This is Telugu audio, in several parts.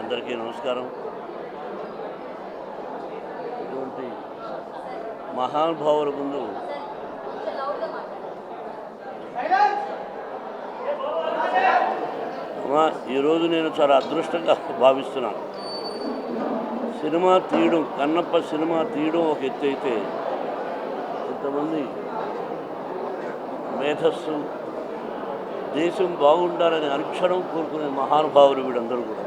అందరికీ నమస్కారం. ఇటువంటి మహానుభావుల ముందు ఈరోజు నేను చాలా అదృష్టంగా భావిస్తున్నాను. సినిమా తీయడం కన్నప్ప సినిమా తీయడం ఒక ఎత్తు అయితే ఇంతమంది మేధస్సు దేశం బాగుండాలని అనుక్షణం కోరుకునే మహానుభావులు వీడందరూ కూడా.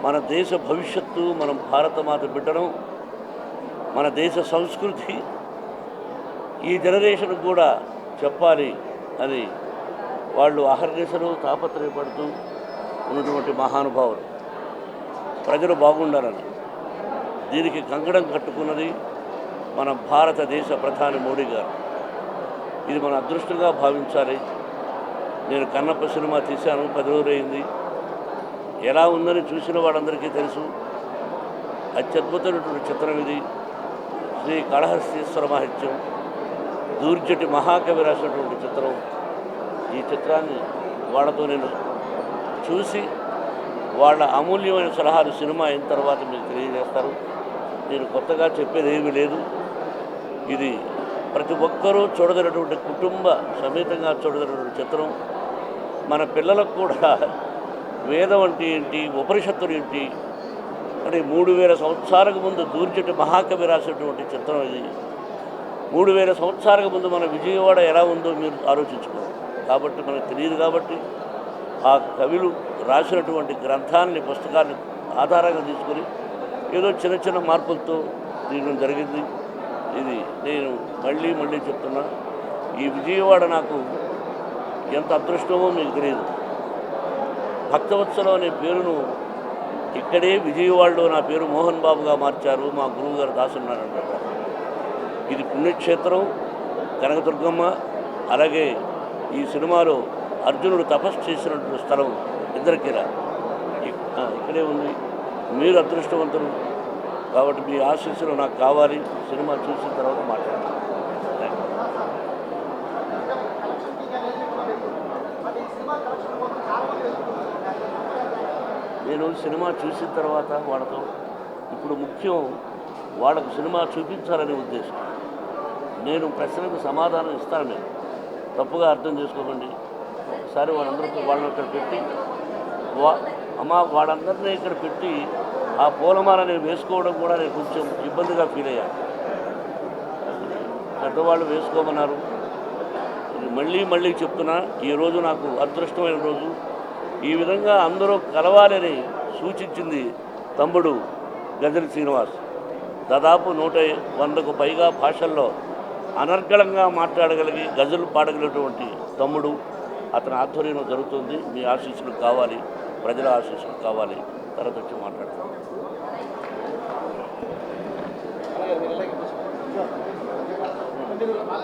మన దేశ భవిష్యత్తు మనం భారతమాత బిడ్డడం మన దేశ సంస్కృతి ఈ జనరేషన్ కూడా చెప్పాలి అని వాళ్ళు అహర్నిశలు తాపత్రయపడుతూ ఉన్నటువంటి మహానుభావులు. ప్రజలు బాగుండాలని. దీనికి కంకణం కట్టుకున్నది మన భారతదేశ ప్రధాని మోడీ గారు. ఇది మన అదృష్టంగా భావించాలి. నేను కన్నప్ప సినిమా తీశాను పది రోజులు అయింది ఎలా ఉందని చూసిన వాళ్ళందరికీ తెలుసు. అత్యద్భుతమైనటువంటి చిత్రం ఇది. శ్రీ కాళహస్తీశ్వర మహత్యం. దూర్జటి మహాకవి రాసినటువంటి చిత్రం. ఈ చిత్రాన్ని వాళ్ళతో నేను చూసి వాళ్ళ అమూల్యమైన సలహాలు సినిమా అయిన తర్వాత మీకు తెలియజేస్తారు నేను కొత్తగా చెప్పేది ఏమీ లేదు. ఇది ప్రతి ఒక్కరూ చూడదగినటువంటి కుటుంబ సమేతంగా చూడదగినటువంటి చిత్రం. మన పిల్లలకు కూడా వేదం అంటే ఏంటి? ఉపనిషత్తులు ఏంటి? అంటే మూడు వేల సంవత్సరాలకు ముందు దూర్జటి మహాకవి రాసినటువంటి చిత్రం ఇది. మూడు వేల సంవత్సరాలకు ముందు మన విజయవాడ ఎలా ఉందో మీరు ఆలోచించుకోవాలి. కాబట్టి మనకు తెలియదు కాబట్టి ఆ కవులు రాసినటువంటి గ్రంథాన్ని పుస్తకాన్ని ఆధారంగా తీసుకొని ఏదో చిన్న చిన్న మార్పులతో తీయడం జరిగింది. ఇది నేను మళ్ళీ మళ్ళీ చెప్తున్నా. ఈ విజయవాడ నాకు ఎంత అదృష్టమో మీకు తెలియదు. భక్తవత్సలం అనే పేరును ఇక్కడే విజయవాడలో నా పేరు మోహన్ బాబుగా మార్చారు మా గురువు గారు దాసున్నారంట. ఇది పుణ్యక్షేత్రం కనకదుర్గమ్మ అలాగే ఈ సినిమాలో అర్జునుడు తపస్సు చేసినటువంటి స్థలం ఇంద్రకిల ఇక్కడే ఉంది. మీరు అదృష్టవంతులు. కాబట్టి మీ ఆశీస్సులు నాకు కావాలి. సినిమా చూసిన తర్వాత మాట్లాడతాను నేను సినిమా చూసిన తర్వాత వాళ్ళతో ఇప్పుడు ముఖ్యం వాళ్ళకు సినిమా చూపించాలనే ఉద్దేశం. నేను ప్రశ్నకు సమాధానం ఇస్తాను నేను. తప్పుగా అర్థం చేసుకోకండి. ఒకసారి వాళ్ళందరికీ వాళ్ళని ఇక్కడ పెట్టి వా అమ్మ వాళ్ళందరినీ ఇక్కడ పెట్టి ఆ పూలమాల నేను వేసుకోవడం కూడా నేను కొంచెం ఇబ్బందిగా ఫీల్ అయ్యాను. పెద్దవాళ్ళు వేసుకోమన్నారు. మళ్ళీ మళ్ళీ చెప్తున్నా ఈరోజు నాకు అదృష్టమైన రోజు. ఈ విధంగా అందరూ కలవాలని సూచించింది తమ్ముడు గజల్ శ్రీనివాస్. దాదాపు నూట వందకు పైగా భాషల్లో అనర్గళంగా మాట్లాడగలిగి గజలు పాడగలిగినటువంటి తమ్ముడు. అతని ఆధ్వర్యంలో జరుగుతుంది. మీ ఆశీస్సులు కావాలి. ప్రజల ఆశీస్సులు కావాలి. తర్వాత వచ్చి